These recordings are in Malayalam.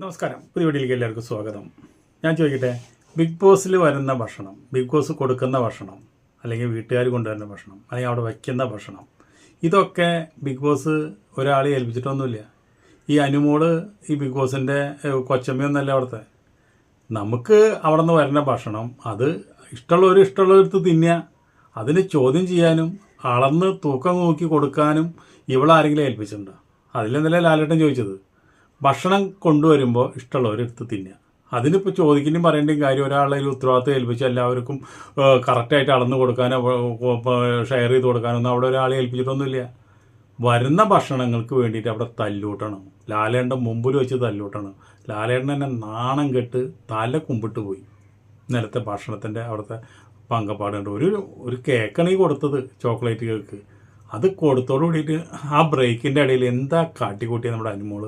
നമസ്കാരം. പുതിയ വീട്ടിലേക്ക് എല്ലാവർക്കും സ്വാഗതം. ഞാൻ ചോദിക്കട്ടെ ബിഗ് ബോസിൽ വരുന്ന ഭക്ഷണം ബിഗ് ബോസ് കൊടുക്കുന്ന ഭക്ഷണം അല്ലെങ്കിൽ വീട്ടുകാർ കൊണ്ടുവരുന്ന ഭക്ഷണം അല്ലെങ്കിൽ അവിടെ വയ്ക്കുന്ന ഭക്ഷണം ഇതൊക്കെ ബിഗ് ബോസ് ഒരാളെ ഏൽപ്പിച്ചിട്ടൊന്നുമില്ല. ഈ അനുമോൾ ഈ ബിഗ് ബോസിന്റെ കൊച്ചമ്മയൊന്നല്ല അവിടുത്തെ. നമുക്ക് അവിടെ നിന്ന് വരുന്ന ഭക്ഷണം അത് ഇഷ്ടമുള്ളവർ ഇഷ്ടമുള്ളവർക്ക് തിന്നുക അതിന് ചോദ്യം ചെയ്യാനും അളന്ന് തൂക്കം നോക്കി കൊടുക്കാനും ഇവളാരെങ്കിലും ഏൽപ്പിച്ചിട്ടുണ്ടോ? അതിലെന്നല്ലേ ലാലേട്ടൻ ചോദിച്ചത്. ഭക്ഷണം കൊണ്ടുവരുമ്പോൾ ഇഷ്ടമുള്ളവർ എടുത്ത് തിന്നുക. അതിനിപ്പോൾ ചോദിക്കലും പറയേണ്ടതും കാര്യം ഒരാളെ ഒരു ഉത്തരവാദിത്വം ഏൽപ്പിച്ച് എല്ലാവർക്കും കറക്റ്റായിട്ട് അളന്ന് കൊടുക്കാനോ ഷെയർ ചെയ്ത് കൊടുക്കാനോ ഒന്നും അവിടെ ഒരാളെ ഏൽപ്പിച്ചിട്ടൊന്നുമില്ല. വരുന്ന ഭക്ഷണങ്ങൾക്ക് വേണ്ടിയിട്ട് അവിടെ തല്ലൂട്ടണം. ലാലേണ്ട മുമ്പിൽ വെച്ച് തല്ലൂട്ടണം. ലാലേട്ടൻ തന്നെ നാണം കെട്ട് തല കുമ്പിട്ട് പോയി. നേരത്തെ ഭക്ഷണത്തിന്റെ അവിടുത്തെ പങ്കപ്പാടുണ്ട്. ഒരു ഒരു കേക്കാണ് ഈ കൊടുത്തത് ചോക്ലേറ്റ് കേക്ക്. അത് കൊടുത്തോട് കൂടിയിട്ട് ആ ബ്രേക്കിന്റെ ഇടയിൽ എന്താ കാട്ടിക്കൂട്ടിയ നമ്മുടെ അനുമോൾ?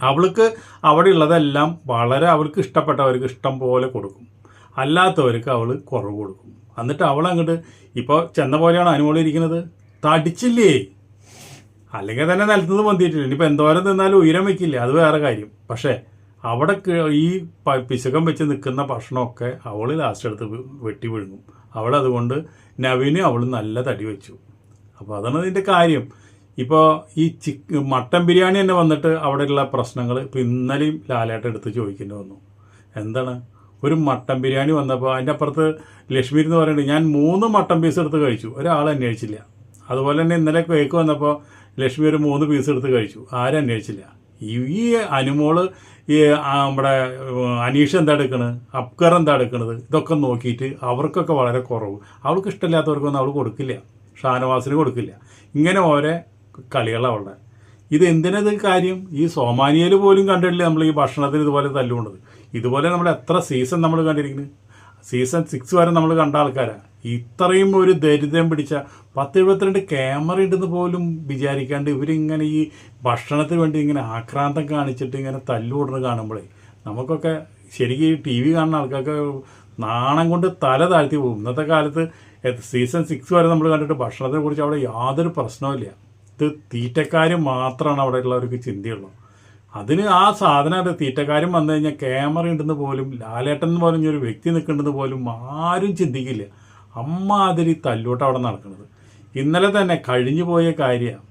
അവൾക്ക് അവിടെ ഉള്ളതെല്ലാം വളരെ അവൾക്ക് ഇഷ്ടപ്പെട്ടവർക്ക് ഇഷ്ടം പോലെ കൊടുക്കും. അല്ലാത്തവർക്ക് അവൾ കുറവ് കൊടുക്കും. എന്നിട്ട് അവൾ അങ്ങോട്ട് ഇപ്പോൾ ചെന്ന പോലെയാണ് അനുമോളി ഇരിക്കുന്നത്? തടിച്ചില്ലേ? അല്ലെങ്കിൽ തന്നെ നിലത്തുനിന്ന് പൊന്തിയിട്ടില്ല? ഇനിയിപ്പോൾ എന്തോരം തിന്നാലും ഉയരം വെക്കില്ല? അത് വേറെ കാര്യം. പക്ഷേ അവിടെ ഈ പിശകം വെച്ച് നിൽക്കുന്ന ഭക്ഷണമൊക്കെ അവൾ ലാസ്റ്റ് എടുത്ത് വെട്ടി വിഴുങ്ങും. അവൾ അതുകൊണ്ട് നവീന് അവൾ നല്ല തടി വെച്ചു. അപ്പോൾ അതാണ് അതിന്റെ കാര്യം. ഇപ്പോൾ ഈ ചിക്ക് മട്ടൻ ബിരിയാണി തന്നെ വന്നിട്ട് അവിടെയുള്ള പ്രശ്നങ്ങൾ ഇപ്പോൾ ഇന്നലെയും ലാലേട്ട എടുത്ത് ചോദിക്കേണ്ടി വന്നു. എന്താണ്? ഒരു മട്ടൻ ബിരിയാണി വന്നപ്പോൾ അതിന്റെ അപ്പുറത്ത് ലക്ഷ്മി എന്ന് പറയുന്നത് ഞാൻ മൂന്ന് മട്ടൻ പീസ് എടുത്ത് കഴിച്ചു ഒരാൾ അന്വേഷിച്ചില്ല. അതുപോലെ തന്നെ ഇന്നലെ കേക്ക് വന്നപ്പോൾ ലക്ഷ്മി ഒരു മൂന്ന് പീസ് എടുത്ത് കഴിച്ചു ആരും അന്വേഷിച്ചില്ല. ഈ അനുമോൾ ഈ നമ്മുടെ അനീഷ് എന്താ എടുക്കണത് അപ്കർ എന്താ എടുക്കണത്? ഇതൊക്കെ നോക്കിയിട്ട് അവർക്കൊക്കെ വളരെ കുറവ്. അവൾക്ക് ഇഷ്ടമില്ലാത്തവർക്കൊന്നും അവൾ കൊടുക്കില്ല. ഷാനവാസിന് കൊടുക്കില്ല. ഇങ്ങനെ ഓരോ കളികളാണ് അവളുടെ ഇത് എന്തിനത് കാര്യം? ഈ സോമാനിയയിൽ പോലും കണ്ടിട്ടില്ല നമ്മൾ ഈ ഭക്ഷണത്തിന് ഇതുപോലെ തല്ലുകൊണ്ടത്. ഇതുപോലെ നമ്മൾ എത്ര സീസൺ നമ്മൾ കണ്ടിരിക്കുന്നത് സീസൺ സിക്സ് വരെ നമ്മൾ കണ്ട ആൾക്കാരാണ് ഇത്രയും ഒരു ദരിദ്രം പിടിച്ച പത്ത് എഴുപത്തിരണ്ട് ക്യാമറ ഉണ്ടെന്ന് പോലും വിചാരിക്കാണ്ട് ഇവരിങ്ങനെ ഈ ഭക്ഷണത്തിന് വേണ്ടി ഇങ്ങനെ ആക്രാന്തം കാണിച്ചിട്ട് ഇങ്ങനെ തല്ലുകൂടുന്നത് കാണുമ്പോഴേ നമുക്കൊക്കെ ശരിക്കും ഈ ടി വി കാണുന്ന ആൾക്കാർക്ക് നാണം കൊണ്ട് തല താഴ്ത്തി പോകും. ഇന്നത്തെ കാലത്ത് സീസൺ സിക്സ് വരെ നമ്മൾ കണ്ടിട്ട് ഭക്ഷണത്തെക്കുറിച്ച് അവിടെ യാതൊരു പ്രശ്നവുമില്ല ഇത് തീറ്റക്കാർ മാത്രമാണ് അവിടെ ഉള്ളവർക്ക് ചിന്തയുള്ളൂ. അതിന് ആ സാധനം തീറ്റക്കാരും വന്നു കഴിഞ്ഞാൽ ക്യാമറ ഉണ്ടെന്ന് പോലും ലാലേട്ടൻ എന്ന് പറഞ്ഞൊരു വ്യക്തി നിൽക്കേണ്ടത് പോലും ആരും ചിന്തിക്കില്ല. അമ്മാതിരി തല്ലൂട്ട് അവിടെ നടക്കുന്നത് ഇന്നലെ തന്നെ കഴിഞ്ഞു പോയ കാര്യമാണ്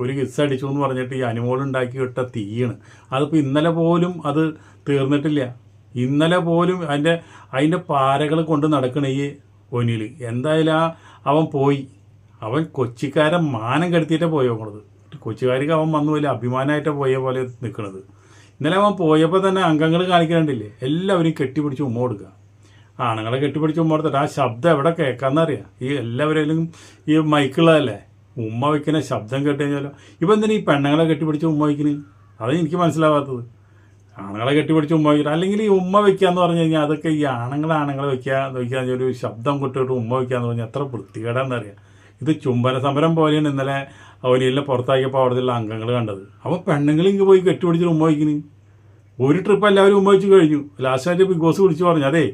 ഒരു കിസ് അടിച്ചു എന്ന് പറഞ്ഞിട്ട് ഈ അനുമോൾ ഉണ്ടാക്കി ഇട്ട തീയാണ്. അതിപ്പോൾ ഇന്നലെ പോലും അത് തീർന്നിട്ടില്ല. ഇന്നലെ പോലും അതിന്റെ അതിന്റെ പാരകൾ കൊണ്ട് നടക്കണ ഈ ഒനിൽ എന്തായാലും ആ അവൻ പോയി. അവൻ കൊച്ചിക്കാരൻ മാനം കെടുത്തിയിട്ടേ പോണത് കൊച്ചുകാർക്ക് അവൻ വന്നു വലിയ അഭിമാനമായിട്ട് പോയ പോലെ നിൽക്കുന്നത് ഇന്നലെ അവൻ പോയപ്പോൾ തന്നെ അംഗങ്ങൾ കാണിക്കണ്ടില്ലേ എല്ലാവരും കെട്ടിപ്പിടിച്ച് ഉമ്മ കൊടുക്കുക. ആണുങ്ങളെ കെട്ടിപ്പിടിച്ച് ഉമ്മ കൊടുത്തിട്ട് ആ ശബ്ദം എവിടെ കേൾക്കാമെന്നറിയാം ഈ എല്ലാവരെയും ഈ മൈക്കുള്ളതല്ലേ? ഉമ്മ വയ്ക്കുന്ന ശബ്ദം കേട്ട് കഴിഞ്ഞാലോ? ഇപ്പം എന്തിനാ ഈ പെണ്ണുങ്ങളെ കെട്ടിപ്പിടിച്ച് ഉമ്മ വയ്ക്കുന്നത് അത് എനിക്ക് മനസ്സിലാവാത്തത്. ആണുങ്ങളെ കെട്ടിപ്പിടിച്ച് ഉമ്മ വയ്ക്കുക അല്ലെങ്കിൽ ഈ ഉമ്മ വയ്ക്കുക എന്ന് പറഞ്ഞു കഴിഞ്ഞാൽ അതൊക്കെ ഈ ആണുങ്ങളെ ആണുങ്ങളെ വയ്ക്കുക വയ്ക്കുക ഒരു ശബ്ദം കൊട്ടിട്ട് ഉമ്മ വയ്ക്കുക എന്ന് പറഞ്ഞാൽ എത്ര വൃത്തികേടാന്നറിയാം. ഇത് ചുംബന സമരം പോലെയാണ് ഇന്നലെ ഓലിയിലെ പുറത്താക്കിയപ്പോൾ അവിടെയുള്ള അംഗങ്ങൾ കണ്ടത്. അപ്പോൾ പെണ്ണുങ്ങൾ ഇങ്ങ് പോയി കെട്ടിപ്പിടിച്ചിട്ട് ഉമ്മ വയ്ക്കുന്നു ഒരു ട്രിപ്പ് എല്ലാവരും ഉമ്മ വെച്ച് കഴിഞ്ഞു. ലാസ്റ്റ് ആയിട്ട് ബിഗ് ബോസ് വിളിച്ച് പറഞ്ഞു അതെ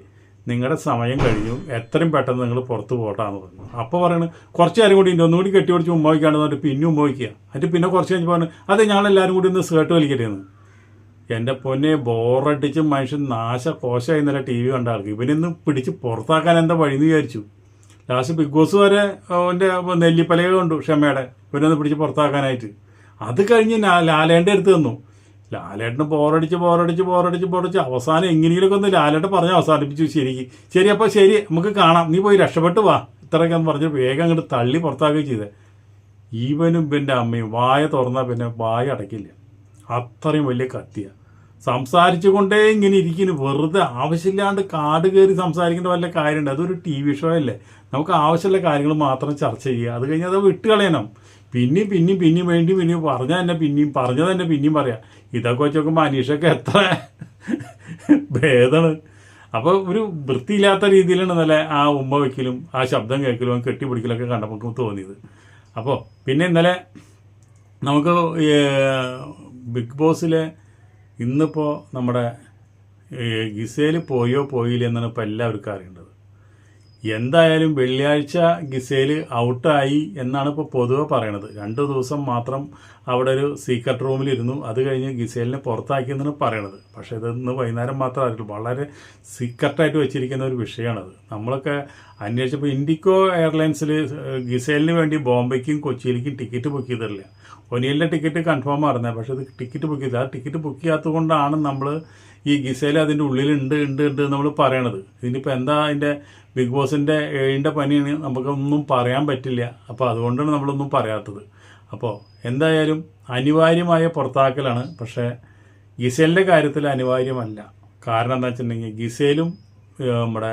നിങ്ങളുടെ സമയം കഴിഞ്ഞു. എത്രയും പെട്ടെന്ന് നിങ്ങൾ പുറത്ത് പോട്ടാന്ന് പറഞ്ഞു. അപ്പോൾ പറയണു കുറച്ച് നേരം കൂടി ഉണ്ട്. ഒന്നുകൂടി കെട്ടിപിടിച്ച് ഉമ്മ വയ്ക്കാണ്ട് പറഞ്ഞിട്ട് പിന്നെ ഉമ്മ വയ്ക്കുക. എന്നിട്ട് പിന്നെ കുറച്ച് കഴിഞ്ഞ് പറഞ്ഞു അതെ ഞങ്ങളെല്ലാവരും കൂടി ഒന്ന് സ്കേർട്ട് വലിക്കട്ടെ എന്ന് എന്റെ പൊന്നെ ബോറടിച്ച് മനുഷ്യൻ നാശ കോശമായി ഇന്നലെ ടി വി കണ്ട ആൾക്ക്. ഇവനിന്ന് പിടിച്ച് പുറത്താക്കാൻ എന്താ വഴി എന്ന് വിചാരിച്ചു. ലാസ്റ്റ് ബിഗ് ബോസ് വരെ അവന്റെ നെല്ലിപ്പലക കണ്ടു ക്ഷമയുടെ. ഇവരൊന്ന് പിടിച്ച് പുറത്താക്കാനായിട്ട്. അത് കഴിഞ്ഞ് ലാലേന്റെ അടുത്ത് തന്നു ലാലേട്ടന് ബോറടിച്ച് ബോറടിച്ച് ബോറടിച്ച് ബോറടിച്ച് അവസാനം എങ്ങനെയെങ്കിലുമൊക്കെ ഒന്ന് ലാലേട്ടൻ പറഞ്ഞ് അവസാനിപ്പിച്ചു ശരിക്ക്. ശരി അപ്പോൾ ശരി നമുക്ക് കാണാം. നീ പോയി രക്ഷപ്പെട്ട് വാ. ഇത്രയൊക്കെ പറഞ്ഞ് വേഗം അങ്ങോട്ട് തള്ളി പുറത്താക്കുകയും ചെയ്തത് ഈവനും പിന്നെ അമ്മയും വായ തുറന്നാൽ പിന്നെ വായ അടയ്ക്കില്ല. അത്രയും വലിയ കത്തിയാണ് സംസാരിച്ചു കൊണ്ടേ ഇങ്ങനെ ഇരിക്കുന്നു. വെറുതെ ആവശ്യമില്ലാണ്ട് കാട് കയറി സംസാരിക്കേണ്ട വല്ല കാര്യമുണ്ട്. അതൊരു ടി വി ഷോ അല്ലേ? നമുക്ക് ആവശ്യമുള്ള കാര്യങ്ങൾ മാത്രം ചർച്ച ചെയ്യുക. അത് കഴിഞ്ഞാൽ അത് വിട്ട് കളയണം. പിന്നെയും പിന്നെയും പിന്നെയും വേണ്ടി പിന്നെയും പറഞ്ഞാൽ തന്നെ പിന്നെയും പറഞ്ഞത് തന്നെ പിന്നെയും പറയാം. ഇതൊക്കെ വെച്ച് നോക്കുമ്പോൾ അനീഷൊക്കെ എത്ര ഭേദമാണ്. അപ്പോൾ ഒരു വൃത്തിയില്ലാത്ത രീതിയിലാണ് നല്ല ആ ഉമ്മ വയ്ക്കലും ആ ശബ്ദം കേൾക്കലും കെട്ടിപ്പിടിക്കലൊക്കെ കണ്ടപ്പോൾ തോന്നിയത്. അപ്പോൾ പിന്നെ ഇന്നലെ നമുക്ക് ബിഗ് ബോസിലെ ഇന്നിപ്പോൾ നമ്മുടെ ഗിസേൽ പോയോ പോയില്ല എന്നാണ് ഇപ്പോൾ എല്ലാവർക്കും അറിയേണ്ടത്. എന്തായാലും വെള്ളിയാഴ്ച ഗിസേൽ ഔട്ടായി എന്നാണ് ഇപ്പോൾ പൊതുവെ പറയണത്. രണ്ട് ദിവസം മാത്രം അവിടെ ഒരു സീക്രട്ട് റൂമിലിരുന്നു അത് കഴിഞ്ഞ് ഗിസേലിനെ പുറത്താക്കിയെന്നാണ് പറയണത്. പക്ഷേ ഇതൊന്ന് വൈകുന്നേരം മാത്രം അറിയുള്ളൂ വളരെ സീക്രട്ടായിട്ട് വെച്ചിരിക്കുന്ന ഒരു വിഷയമാണത്. നമ്മളൊക്കെ അന്വേഷിച്ചപ്പോൾ ഇൻഡിക്കോ എയർലൈൻസിൽ ഗിസേലിന് വേണ്ടി ബോംബെക്കും കൊച്ചിയിലേക്കും ടിക്കറ്റ് ബുക്ക് ചെയ്തിട്ടില്ല. ഒനിയലിന്റെ ടിക്കറ്റ് കൺഫേം ആയിരുന്നത് പക്ഷേ ഇത് ടിക്കറ്റ് ബുക്ക് ചെയ്തില്ല. ആ ടിക്കറ്റ് ബുക്ക് ചെയ്യാത്തത് കൊണ്ടാണ് നമ്മൾ ഈ ഗിസേല അതിന്റെ ഉള്ളിലുണ്ട് ഉണ്ട് ഉണ്ട് നമ്മൾ പറയണത്. ഇതിനിപ്പോൾ എന്താ അതിന്റെ ബിഗ് ബോസിന്റെ ഏഴിന്റെ പനിയാണ് നമുക്കൊന്നും പറയാൻ പറ്റില്ല. അപ്പോൾ അതുകൊണ്ടാണ് നമ്മളൊന്നും പറയാത്തത്. അപ്പോൾ എന്തായാലും അനിവാര്യമായ പുറത്താക്കലാണ്. പക്ഷേ ഗിസേലിന്റെ കാര്യത്തിൽ അനിവാര്യമല്ല. കാരണം എന്താ വെച്ചിട്ടുണ്ടെങ്കിൽ ഗിസേലും നമ്മുടെ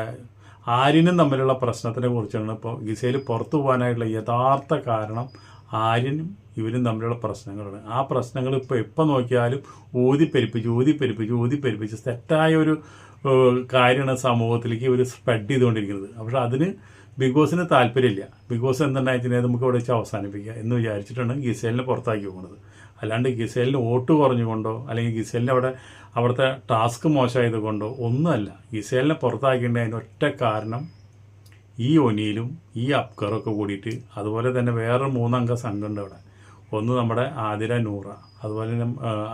ആര്യനും തമ്മിലുള്ള പ്രശ്നത്തിനെ കുറിച്ചാണ് ഇപ്പോൾ ഗിസേൽ പുറത്തു പോകാനായിട്ടുള്ള യഥാർത്ഥ കാരണം ആര്യനും ഇവരും തമ്മിലുള്ള പ്രശ്നങ്ങളാണ്. ആ പ്രശ്നങ്ങൾ ഇപ്പോൾ എപ്പോൾ നോക്കിയാലും ഊതിപ്പെരിപ്പിച്ച് ഊതിപ്പെരിപ്പിച്ച് ഊതിപ്പെരിപ്പിച്ച് തെറ്റായ ഒരു കാര്യമാണ് സമൂഹത്തിലേക്ക് ഇവർ സ്പ്രെഡ് ചെയ്തുകൊണ്ടിരിക്കുന്നത്. പക്ഷെ അതിന് ബിഗ് ബോസിന് താല്പര്യമില്ല. ബിഗ് ബോസ് എന്തുണ്ടായിട്ടുണ്ടെങ്കിൽ നമുക്ക് ഇവിടെ വെച്ച് അവസാനിപ്പിക്കുക എന്ന് വിചാരിച്ചിട്ടാണ് ഗിസേലിനെ പുറത്താക്കി പോകുന്നത്. അല്ലാണ്ട് ഗിസേലിന് വോട്ട് കുറഞ്ഞുകൊണ്ടോ അല്ലെങ്കിൽ ഗിസേലിന് അവിടെ അവിടുത്തെ ടാസ്ക് മോശമായത് കൊണ്ടോ ഒന്നുമല്ല. ഗിസേലിനെ പുറത്താക്കേണ്ട അതിന്റെ ഒറ്റ കാരണം ഈ ഒനിയിലും ഈ അപ്കറൊക്കെ കൂടിയിട്ട് അതുപോലെ തന്നെ വേറെ മൂന്നംഗ സംഘമുണ്ട് അവിടെ. ഒന്ന് നമ്മുടെ ആതിര നൂറ അതുപോലെ തന്നെ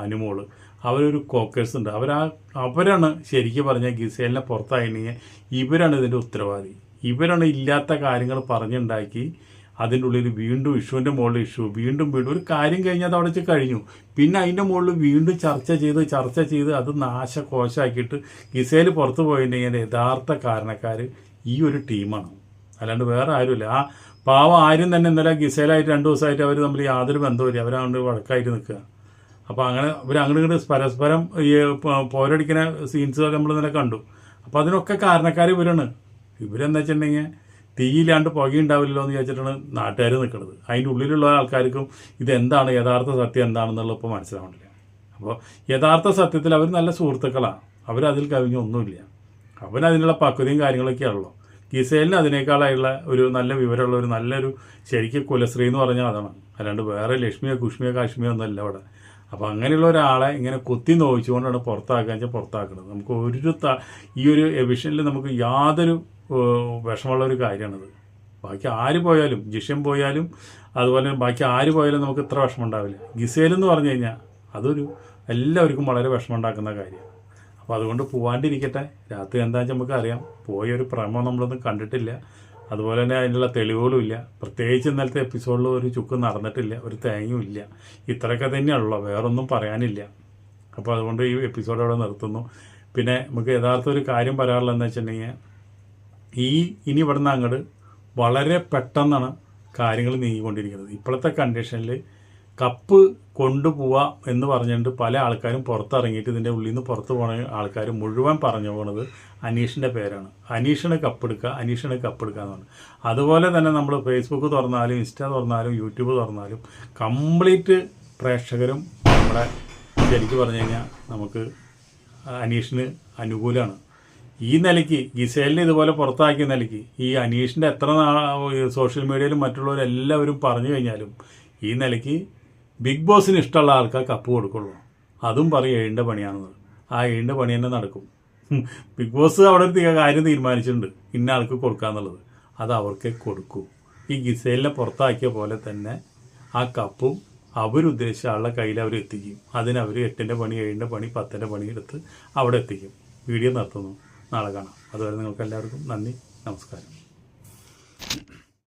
അനുമോൾ. അവരൊരു കോക്കേഴ്സ് ഉണ്ട് അവരാ അവരാണ് ശരിക്കും പറഞ്ഞാൽ ഗിസേലിനെ പുറത്തായിട്ടുണ്ടെങ്കിൽ ഇവരാണ് ഇതിന്റെ ഉത്തരവാദി. ഇവരാണ് ഇല്ലാത്ത കാര്യങ്ങൾ പറഞ്ഞുണ്ടാക്കി അതിന്റെ ഉള്ളിൽ വീണ്ടും ഇഷ്യൂവിന്റെ മുകളിൽ ഇഷ്യൂ വീണ്ടും വീണ്ടും ഒരു കാര്യം കഴിഞ്ഞാൽ അത് അവിടെ കഴിഞ്ഞു. പിന്നെ അതിന്റെ മുകളിൽ വീണ്ടും ചർച്ച ചെയ്ത് ചർച്ച ചെയ്ത് അത് നാശകോശമാക്കിയിട്ട് ഗിസേൽ പുറത്തു പോയിട്ടുണ്ടെങ്കിൽ യഥാർത്ഥ കാരണക്കാർ ഈ ഒരു ടീമാണ്. അല്ലാണ്ട് വേറെ ആരുമില്ല. ആ പാവം ആരും തന്നെ ഇന്നലെ ഗിസേലായിട്ട് രണ്ട് ദിവസമായിട്ട് അവർ തമ്മിൽ യാതൊരു ബന്ധവുമില്ല. അവരങ്ങോട്ട് വഴക്കായിട്ട് നിൽക്കുക. അപ്പോൾ അങ്ങനെ ഇവർ അങ്ങോട്ട് ഇങ്ങോട്ട് പരസ്പരം ഈ പോരടിക്കുന്ന സീൻസ് നമ്മൾ ഇന്നലെ കണ്ടു. അപ്പോൾ അതിനൊക്കെ കാരണക്കാർ ഇവരാണ്. ഇവരെന്താ വെച്ചിട്ടുണ്ടെങ്കിൽ തീയില്ലാണ്ട് പുകയുണ്ടാവില്ലല്ലോ എന്ന് വിചാരിച്ചിട്ടാണ് നാട്ടുകാർ നിൽക്കുന്നത്. അതിന്റെ ഉള്ളിലുള്ള ആൾക്കാർക്കും ഇതെന്താണ് യഥാർത്ഥ സത്യം എന്താണെന്നുള്ള ഇപ്പോൾ മനസ്സിലാവുന്നില്ല. അപ്പോൾ യഥാർത്ഥ സത്യത്തിൽ അവർ നല്ല സുഹൃത്തുക്കളാണ് അവരതിൽ കവിഞ്ഞൊന്നുമില്ല. അതിനുള്ള പക്വതയും കാര്യങ്ങളൊക്കെയാണല്ലോ. ഗിസേലിന് അതിനേക്കാളായുള്ള ഒരു നല്ല വിവരമുള്ള ഒരു നല്ലൊരു ശരിക്കും കുലശ്രീ എന്ന് പറഞ്ഞാൽ അതാണ്. അല്ലാണ്ട് വേറെ ലക്ഷ്മിയോ കുഷ്മിയോ കാശ്മിയോ ഒന്നുമല്ല അവിടെ. അപ്പോൾ അങ്ങനെയുള്ള ഒരാളെ ഇങ്ങനെ കുത്തി നോവിച്ചുകൊണ്ടാണ് പുറത്താക്കുക വെച്ചാൽ പുറത്താക്കുന്നത് നമുക്ക് ഒരു ത- ഈ ഒരു എവിഷനിൽ നമുക്ക് യാതൊരു വിഷമുള്ള ഒരു കാര്യമാണത്. ബാക്കി ആര് പോയാലും ജിഷൻ പോയാലും അതുപോലെ ബാക്കി ആര് പോയാലും നമുക്ക് ഇത്ര വിഷമം ഉണ്ടാവില്ല. ഗിസേലെന്ന് പറഞ്ഞു കഴിഞ്ഞാൽ അതൊരു എല്ലാവർക്കും വളരെ വിഷമം ഉണ്ടാക്കുന്ന കാര്യമാണ്. അപ്പോൾ അതുകൊണ്ട് പോവാണ്ടിരിക്കട്ടെ. രാത്രി എന്താണെന്ന് വെച്ചാൽ നമുക്ക് അറിയാം. പോയ ഒരു പ്രമോ നമ്മളൊന്നും കണ്ടിട്ടില്ല. അതുപോലെ തന്നെ അതിനുള്ള തെളിവുകളും ഇല്ല. പ്രത്യേകിച്ച് ഇന്നലത്തെ എപ്പിസോഡിൽ ഒരു ചുക്ക് നടന്നിട്ടില്ല. ഒരു തേങ്ങയും ഇല്ല. ഇത്രയൊക്കെ തന്നെയാണല്ലോ വേറൊന്നും പറയാനില്ല. അപ്പോൾ അതുകൊണ്ട് ഈ എപ്പിസോഡ് അവിടെ നിർത്തുന്നു. പിന്നെ നമുക്ക് യഥാർത്ഥ ഒരു കാര്യം പറയാറുള്ളതെന്ന് വെച്ചിട്ടുണ്ടെങ്കിൽ ഈ ഇനി ഇവിടുന്ന് അങ്ങോട്ട് വളരെ പെട്ടെന്നാണ് കാര്യങ്ങൾ നീങ്ങിക്കൊണ്ടിരിക്കുന്നത്. ഇപ്പോഴത്തെ കണ്ടീഷനിൽ കപ്പ് കൊണ്ടുപോവാം എന്ന് പറഞ്ഞിട്ട് പല ആൾക്കാരും പുറത്തിറങ്ങിയിട്ട് ഇതിന്റെ ഉള്ളിൽ നിന്ന് പുറത്ത് പോണ ആൾക്കാർ മുഴുവൻ പറഞ്ഞു പോണത് അനീഷിന്റെ പേരാണ്. അനീഷിന് കപ്പെടുക്കുക അനീഷിന് കപ്പെടുക്കുക എന്നാണ് അതുപോലെ തന്നെ നമ്മൾ ഫേസ്ബുക്ക് തുറന്നാലും ഇൻസ്റ്റ തുറന്നാലും യൂട്യൂബ് തുറന്നാലും കംപ്ലീറ്റ് പ്രേക്ഷകരും നമ്മുടെ ശരിക്കും പറഞ്ഞു കഴിഞ്ഞാൽ നമുക്ക് അനീഷിന് അനുകൂലമാണ് ഈ നിലയ്ക്ക് ഗിസേലിനെ ഇതുപോലെ പുറത്താക്കിയ നിലയ്ക്ക് ഈ അനീഷിന്റെ എത്ര നാ സോഷ്യൽ മീഡിയയിലും മറ്റുള്ളവരെല്ലാവരും പറഞ്ഞു കഴിഞ്ഞാലും ഈ നിലയ്ക്ക് ബിഗ് ബോസിന് ഇഷ്ടമുള്ള ആൾക്കാർ കപ്പ് കൊടുക്കുള്ളൂ. അതും പറയും ഏഴിന്റെ പണിയാണെന്ന്. ആ ഏഴിന്റെ പണി തന്നെ നടക്കും. ബിഗ് ബോസ് അവിടെ കാര്യം തീരുമാനിച്ചിട്ടുണ്ട്. ഇന്ന ആൾക്ക് കൊടുക്കാന്നുള്ളത്. അത് അവർക്ക് കൊടുക്കൂ. ഈ ഗിസേലിനെ പുറത്താക്കിയ പോലെ തന്നെ ആ കപ്പും അവരുദ്ദേശിച്ച ആളുടെ കയ്യിൽ അവർ എത്തിക്കും. അതിന് അവർ എട്ടിന്റെ പണി ഏഴിന്റെ പണി പത്തിന്റെ പണി എടുത്ത് അവിടെ എത്തിക്കും. വീഡിയോ നിർത്തുന്നു. നാളെ കാണാം. അതുവരെ നിങ്ങൾക്ക് എല്ലാവർക്കും നന്ദി. നമസ്കാരം.